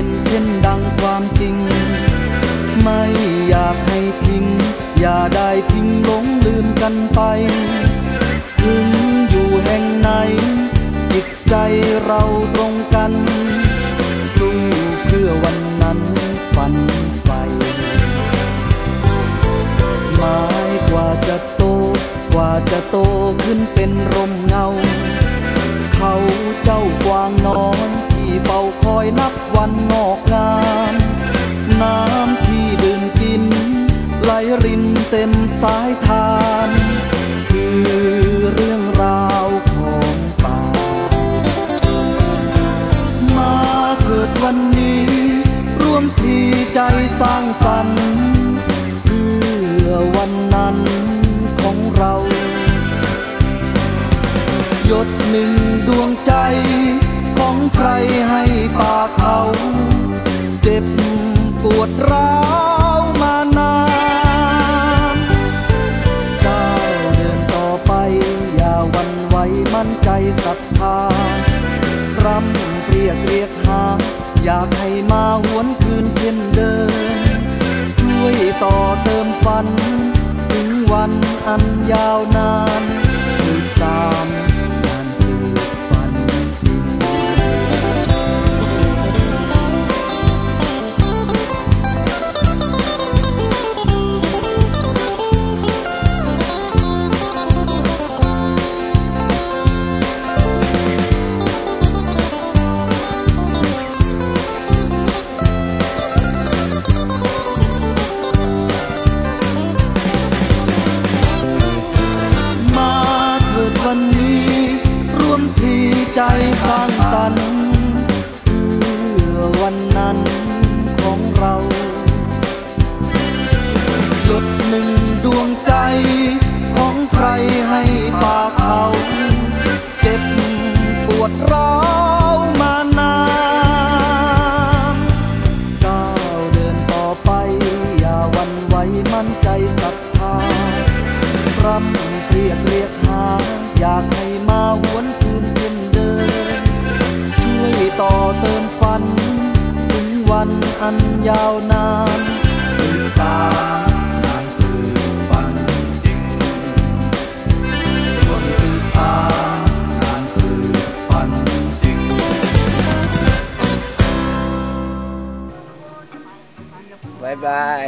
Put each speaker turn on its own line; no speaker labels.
เป็นเช่นดังความจริง ไม่อยากให้ทิ้ง อย่าได้ทิ้งหลงลืมกันไปถึงอยู่แห่งไหน จิตใจเราตรงกันสู้เพื่อวันนั้นฝันไฟหมายกว่าจะโต กว่าจะโตขึ้นเป็นร่มเงา เขาเจ้ากวางนอนที่เฝ้าคอยนับวันายทาน คือเรื่องราวของป่า มาเกิดวันนี้ร่วมพลีใจสร้างสรรค์เพื่อวันนั้นของเรา หยดหนึ่งดวงใจของใครให้ปากเขาันใจศรัทธารำเรียกเรียกหา อยากให้มาหวนคืนเช่นเดิม ช่วยต่อเติมฝัน ถึงวันอันยาวนาน ดร้าวมานานก้าวเดินต่อไปอย่าวันไหวมั่นใจศรัทธารำเรียกเรียกหาอยากให้มาหวนคืนเช่นเดิมช่วยต่อเติมฝัน ถึงวันอันยาวนานสืบสาน
บายบาย